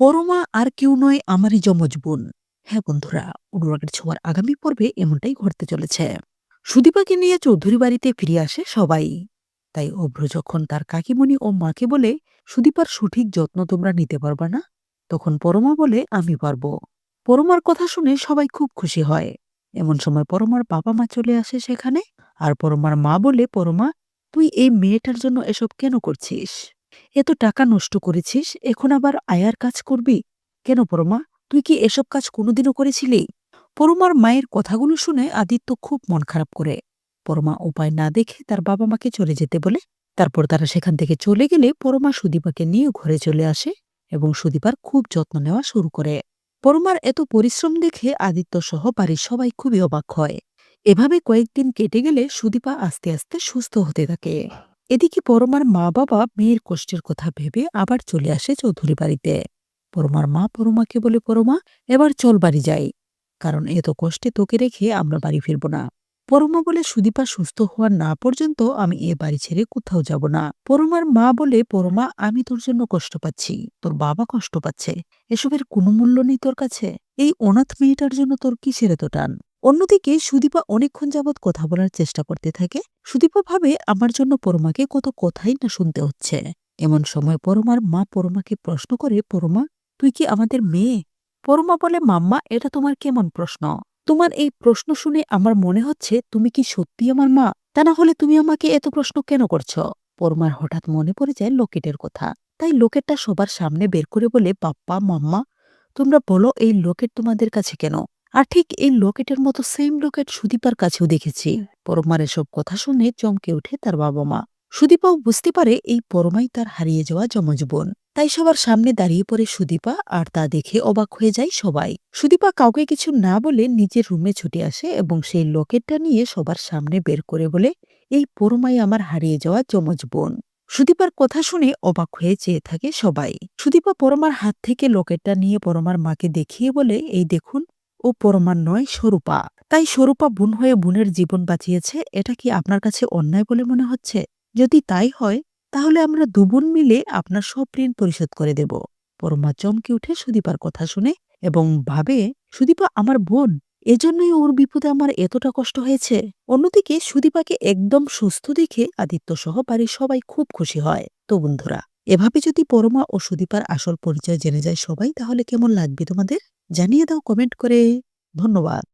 পরমা আর কেউ নয় আমারই যমজ বোন। হ্যাঁ বন্ধুরা, অনুরাগের ছোঁয়ার আগামী পর্বে এমনটাই ঘটতে চলেছে। সুদীপাকে নিয়ে চৌধুরী বাড়িতে ফিরে আসে সবাই। তাই অভ্র যখন তার কাকিমণি ও মাকে বলে, সুদীপার সঠিক যত্ন তোমরা নিতে পারবা না? তখন পরমা বলে, আমি পারব। পরমার কথা শুনে সবাই খুব খুশি হয়। এমন সময় পরমার বাবা মা চলে আসে সেখানে, আর পরমার মা বলে, পরমা, তুই এই মেয়েটার জন্য এসব কেন করছিস? এত টাকা নষ্ট করেছিস, এখন আবার আয়ার কাজ করবি? কেন পরমা? তুই কি এসব কাজ কোনোদিনও করেছিলি? পরমার মায়ের কথাগুলো শুনে আদিত্য খুব মন খারাপ করে। পরমা উপায় না দেখে তার বাবা মাকে চলে যেতে বলে, তারপর তারা সেখান থেকে চলে গেলে পরমা সুদীপাকে নিয়ে ঘরে চলে আসে এবং সুদীপার খুব যত্ন নেওয়া শুরু করে। পরমার এত পরিশ্রম দেখে আদিত্য সহ বাড়ির সবাই খুবই অবাক হয়। এভাবে কয়েকদিন কেটে গেলে সুদীপা আস্তে আস্তে সুস্থ হতে থাকে। এদিকে পরমার মা বাবা মেয়ের কষ্টের কথা ভেবে আবার চলে আসে চৌধুরী বাড়িতে। পরমার মা পরমাকে বলে, পরমা, এবার চল বাড়ি যাই। কারণ এত কষ্টে তোকে রেখে আমরা বাড়ি ফিরব না পরমা বলে, সুদীপা সুস্থ হওয়ার না পর্যন্ত আমি এ বাড়ি ছেড়ে কোথাও যাব না পরমার মা বলে, পরমা, আমি তোর জন্য কষ্ট পাচ্ছি। তোর বাবা কষ্ট পাচ্ছে। এসবের কোনো মূল্য নেই তোর কাছে। এই অনাথ মেয়েটার জন্য তোর কি ছেড়ে তো টান? অন্যদিকে সুদীপা অনেকক্ষণ যাবৎ কথা বলার চেষ্টা করতে থাকে। সুদীপা ভাবে, আমার জন্য পরমাকে কত কথাই না শুনতে হচ্ছে। এমন সময় পরমার মা পরমাকে প্রশ্ন করে, পরমা, তুই কি আমাদের মেয়ে? পরমা বলে, মাম্মা, এটা তোমার কেমন প্রশ্ন? তোমার এই প্রশ্ন শুনে আমার মনে হচ্ছে তুমি কি সত্যি আমার মা? তা না হলে তুমি আমাকে এত প্রশ্ন কেন করছ? পরমার হঠাৎ মনে পড়ে যায় লোকেটের কথা। তাই লোকেটটা সবার সামনে বের করে বলে পাপ্পা মাম্মা, তোমরা বলো এই লোকেট তোমাদের কাছে কেন? আর ঠিক এই লোকেটের মতো সেম লোকেট সুদীপার কাছেও দেখেছি। পরমার এসব কথা শুনে চমকে ওঠে তার বাবা মা সুদীপাও বুঝতে পারে এই পরমাই তার হারিয়ে যাওয়া যমজ বোন তাই সবার সামনে দাঁড়িয়ে পড়ে সুদীপা আর তা দেখে অবাক হয়ে যায় সবাই। সুদীপা কাউকে কিছু না বলে নিজের রুমে ছুটে আসে এবং সেই লকেটটা নিয়ে সবার সামনে বের করে বলে এই পরমাই আমার হারিয়ে যাওয়া যমজ বোন সুদীপার কথা শুনে অবাক হয়ে চেয়ে থাকে সবাই। সুদীপা পরমার হাত থেকে লকেটটা নিয়ে পরমার মাকে দেখিয়ে বলে এই দেখুন ও পরমার নয়, স্বরূপা। তাই স্বরূপা বোন হয়ে বোনের জীবন বাঁচিয়েছে, এটা কি আপনার কাছে অন্যায় বলে মনে হচ্ছে? যদি তাই হয়, তাহলে আমরা দুবোন মিলে আপনার সব ঋণ পরিশোধ করে দেব। পরমা চমকে উঠে সুদীপার কথা শুনে এবং ভাবে, সুদীপা আমার বোন, এজন্যই ওর বিপদে আমার এতটা কষ্ট হয়েছে। অন্যদিকে সুদীপাকে একদম সুস্থ দেখে আদিত্য সহ বাড়ির সবাই খুব খুশি হয়। তো বন্ধুরা, এভাবে যদি পরমা ও সুদীপার আসল পরিচয় জেনে যায় সবাই, তাহলে কেমন লাগবে তোমাদের? জানিয়ে দাও কমেন্ট করে ধন্যবাদ।